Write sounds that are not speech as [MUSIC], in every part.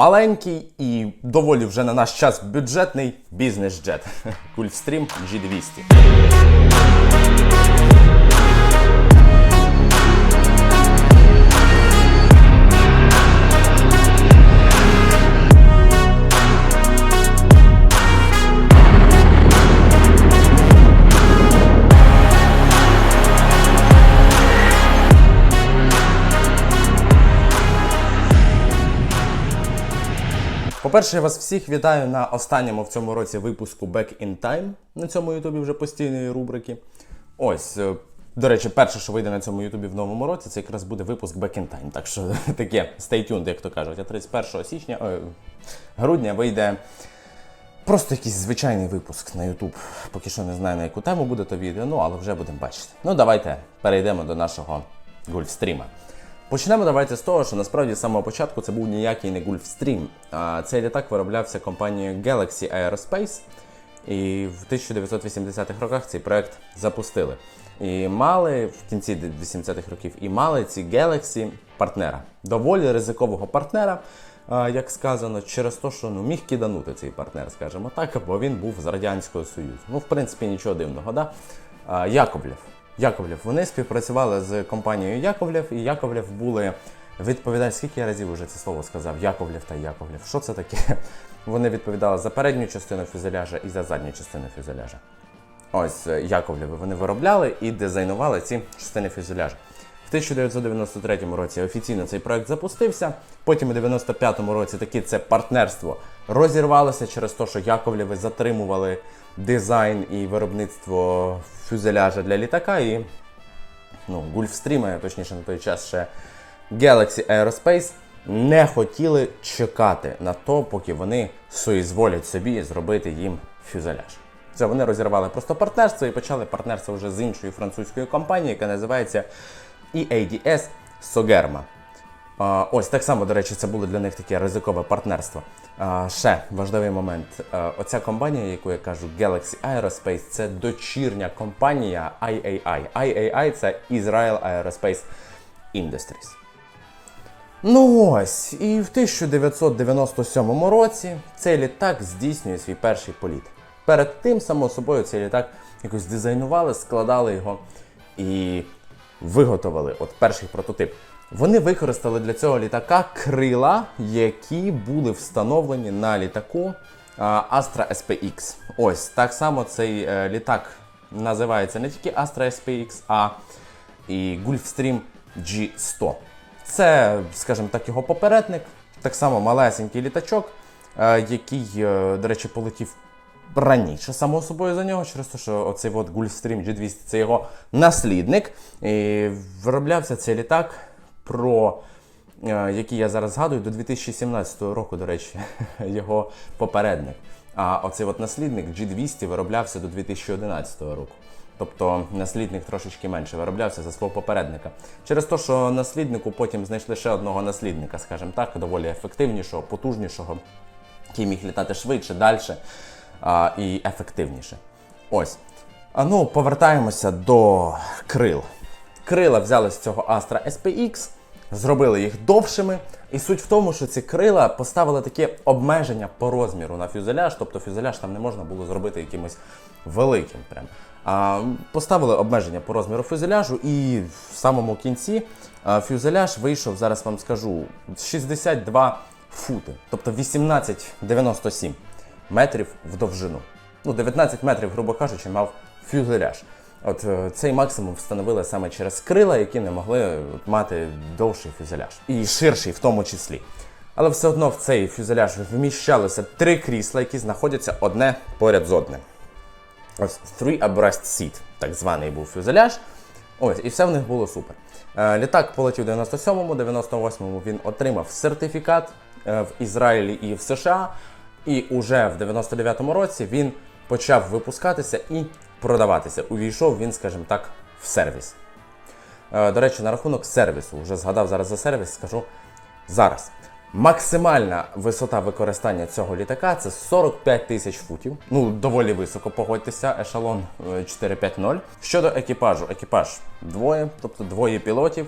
маленький і доволі вже на наш час бюджетний бізнес-джет [LAUGHS] Gulfstream G200. По-перше, я вас всіх вітаю на останньому в цьому році випуску Back in Time на цьому Ютубі вже постійної рубрики. Ось, е, до речі, перше, що вийде на цьому Ютубі в новому році, це якраз буде випуск Back in Time. Так що [LAUGHS] таке, stay tuned, як то кажуть. А 31 січня, ой, грудня вийде просто якийсь звичайний випуск на YouTube. Поки що не знаю на яку тему буде то відео, ну але вже будемо бачити. Ну давайте перейдемо до нашого гольфстріма. Почнемо давайте з того, що насправді з самого початку це був ніякий не Gulfstream. Цей літак вироблявся компанією Galaxy Aerospace. І в 1980-х роках цей проект запустили. І мали в кінці 80-х років і мали ці Galaxy партнера. Доволі ризикового партнера, як сказано, через те, що ну, міг киданути цей партнер, скажімо так, бо він був з Радянського Союзу. Ну, в принципі, нічого дивного, да? Яковлєв. Яковлєв. Вони співпрацювали з компанією Яковлєв, і Яковлєв були відповідальні, скільки я разів вже це слово сказав, Яковлєв та Яковлєв. Що це таке? [LAUGHS] Вони відповідали за передню частину фюзеляжа і за задню частину фюзеляжа. Ось Яковлів. Яковлєви вони виробляли і дизайнували ці частини фюзеляжа. В 1993 році офіційно цей проект запустився. Потім у 95-му році таки це партнерство розірвалося через те, що Яковлєви затримували дизайн і виробництво фюзеляжа для літака. І ну, Gulfstream, а точніше на той час ще Galaxy Aerospace, не хотіли чекати на то, поки вони соізволять собі зробити їм фюзеляж. Це вони розірвали просто партнерство і почали партнерство вже з іншою французькою компанією, яка називається E EADS Sogerma. Ось так само, до речі, це було для них таке ризикове партнерство. Ще важливий момент. Оця компанія, яку я кажу, Galaxy Aerospace, це дочірня компанія IAI. IAI це Israel Aerospace Industries. Ну ось, і в 1997 році цей літак здійснює свій перший політ. Перед тим, само собою, цей літак якось дизайнували, складали його і виготовили от перший прототип. Вони використали для цього літака крила, які були встановлені на літаку Astra SPX. Ось так само цей е, літак називається не тільки Astra SPX, а і Gulfstream G100. Це, скажімо так, його попередник, так само малесенький літачок, е, який, е, до речі, полетів раніше, само собою за нього, через те, що оцей от Gulfstream G200 це його наслідник. І вироблявся цей літак про. е, Який я зараз згадую, до 2017 року, до речі, [LAUGHS] його попередник. А оцей от наслідник G200 вироблявся до 2011 року. Тобто наслідник трошечки менше вироблявся за свого попередника. Через те, що насліднику потім знайшли ще одного наслідника, скажімо так, доволі ефективнішого, потужнішого, який міг літати швидше, далі а, і ефективніше. Ось. А ну, повертаємося до крил. Крила взяли з цього Astra SPX, зробили їх довшими. І суть в тому, що ці крила поставили таке обмеження по розміру на фюзеляж, тобто фюзеляж там не можна було зробити якимось великим. Прям. А, поставили обмеження по розміру фюзеляжу, і в самому кінці фюзеляж вийшов, зараз вам скажу, 62 фути, тобто 18,97 метрів в довжину. Ну, 19 метрів, грубо кажучи, мав фюзеляж. От е, цей максимум встановили саме через крила, які не могли мати довший фюзеляж. І ширший в тому числі. Але все одно в цей фюзеляж вміщалося три крісла, які знаходяться одне поряд з одним. Ось three abreast seat, так званий був фюзеляж. Ось, і все в них було супер. Е, літак полетів 97-му, 98-му він отримав сертифікат е, в Ізраїлі і в США. І уже в 99-му році він почав випускатися і продаватися. Увійшов він, скажімо так, в сервіс. Е, До речі, на рахунок сервісу, вже згадав зараз за сервіс, скажу зараз. Максимальна висота використання цього літака це 45 тисяч футів. Ну, доволі високо, погодьтеся, ешелон е, 450. Щодо екіпажу, екіпаж двоє, тобто двоє пілотів.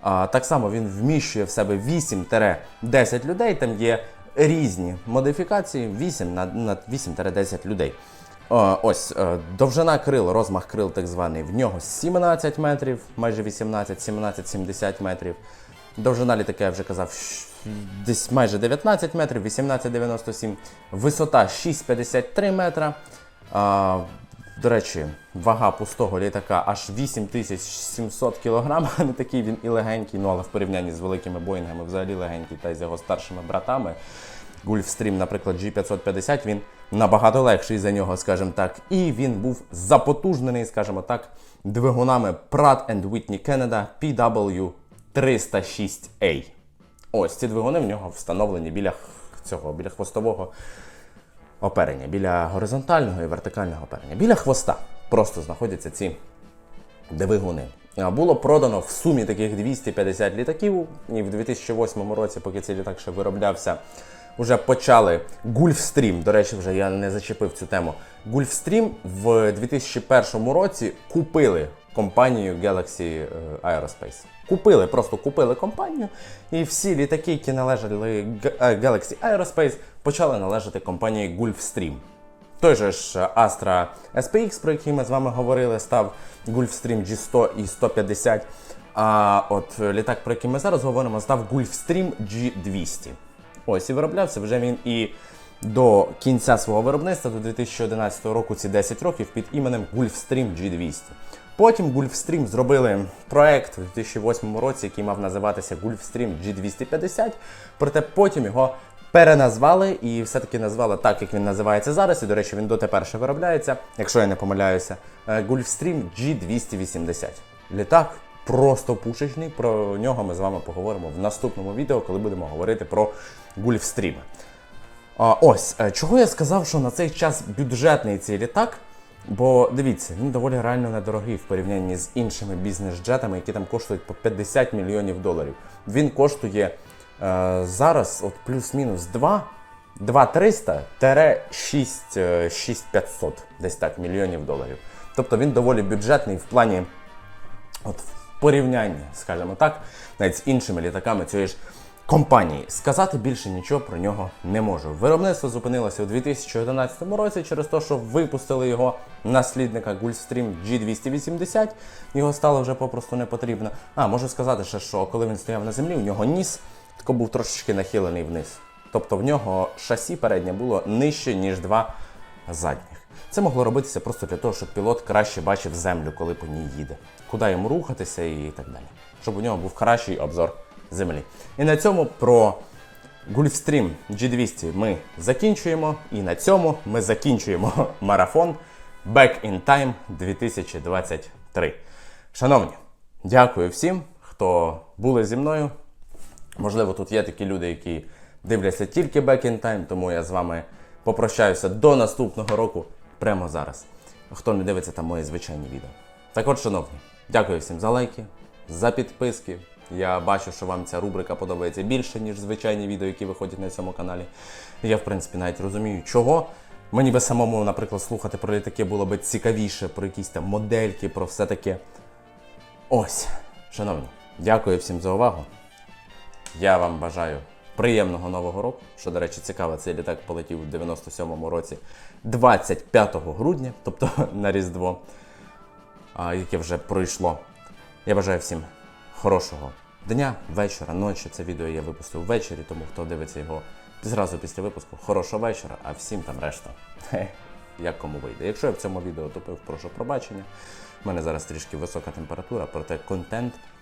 А, так само він вміщує в себе 8-10 людей. Там є різні модифікації 8 на, на 8-10 людей. О, ось е, довжина крил, розмах крил, так званий, в нього 17 метрів, майже 18, 17-70 метрів. Довжина літака, я вже казав, десь майже 19 метрів, 18,97. Висота 6,53 метра. До речі, вага пустого літака аж 8700 кг. [LAUGHS] Не такий він і легенький, ну але в порівнянні з великими боїнгами взагалі легенький та й з його старшими братами. Gulfstream, наприклад, G550, він набагато легший за нього, скажімо так. І він був запотужнений, скажімо так, двигунами Pratt Whitney Canada PW306A. Ось ці двигуни в нього встановлені біля цього, біля хвостового оперення, біля горизонтального і вертикального оперення. Біля хвоста просто знаходяться ці двигуни. Було продано в сумі таких 250 літаків, і в 2008 році, поки цей літак ще вироблявся, вже почали Gulfstream, до речі, вже я не зачепив цю тему. Gulfstream в 2001 році купили компанію Galaxy е, Aerospace. Купили, просто купили компанію, і всі літаки, які належали е, Galaxy Aerospace, почали належати компанії Gulfstream. Той же ж Astra SPX, про який ми з вами говорили, став Gulfstream G100 і 150. А от літак, про який ми зараз говоримо, став Gulfstream G200. Ось і вироблявся вже він і до кінця свого виробництва, до 2011 року, ці 10 років під іменем Gulfstream G200. Потім Gulfstream зробили проект у 2008 році, який мав називатися Gulfstream G250, проте потім його переназвали і все-таки назвали так, як він називається зараз. І, до речі, він дотепер ще виробляється, якщо я не помиляюся. е, Gulfstream G280. Літак просто пушечний. Про нього ми з вами поговоримо в наступному відео, коли будемо говорити про Gulfstream. Ось, е, чого я сказав, що на цей час бюджетний цей літак. Бо дивіться, він доволі реально недорогий в порівнянні з іншими бізнес-джетами, які там коштують по 50 мільйонів доларів. Він коштує зараз от плюс-мінус 2, 2300 6, е, 6500 десь так мільйонів доларів. Тобто він доволі бюджетний в плані от в порівнянні, скажімо так, навіть з іншими літаками цієї ж компанії. Сказати більше нічого про нього не можу. Виробництво зупинилося у 2011 році через те, що випустили його наслідника Gulfstream G280. Його стало вже попросту не потрібно. А, можу сказати ще, що коли він стояв на землі, у нього ніс тако був трошечки нахилений вниз. Тобто в нього шасі переднє було нижче, ніж два задніх. Це могло робитися просто для того, щоб пілот краще бачив землю, коли по ній їде, куди йому рухатися і так далі. Щоб у нього був кращий обзор землі. І на цьому про Gulfstream G200 ми закінчуємо. І на цьому ми закінчуємо [LAUGHS] марафон Back in Time 2023. Шановні, дякую всім, хто були зі мною. Можливо, тут є такі люди, які дивляться тільки Back in Time, тому я з вами попрощаюся до наступного року прямо зараз. Хто не дивиться там мої звичайні відео. Так от, шановні, дякую всім за лайки, за підписки. Я бачу, що вам ця рубрика подобається більше, ніж звичайні відео, які виходять на цьому каналі. Я, в принципі, навіть розумію, чого. Мені би самому, наприклад, слухати про літаки було б цікавіше, про якісь там модельки, про все таке. Ось, шановні, дякую всім за увагу. Я вам бажаю приємного нового року. Що, до речі, цікаво, цей літак полетів у 97-му році 25 грудня, тобто [LAUGHS] на Різдво, яке вже пройшло. Я бажаю всім хорошого дня, вечора, ночі. Це відео я випустив ввечері, тому хто дивиться його зразу після випуску, хорошого вечора, а всім там решта. Як кому вийде. Якщо я в цьому відео тупив, прошу пробачення. У мене зараз трішки висока температура, проте контент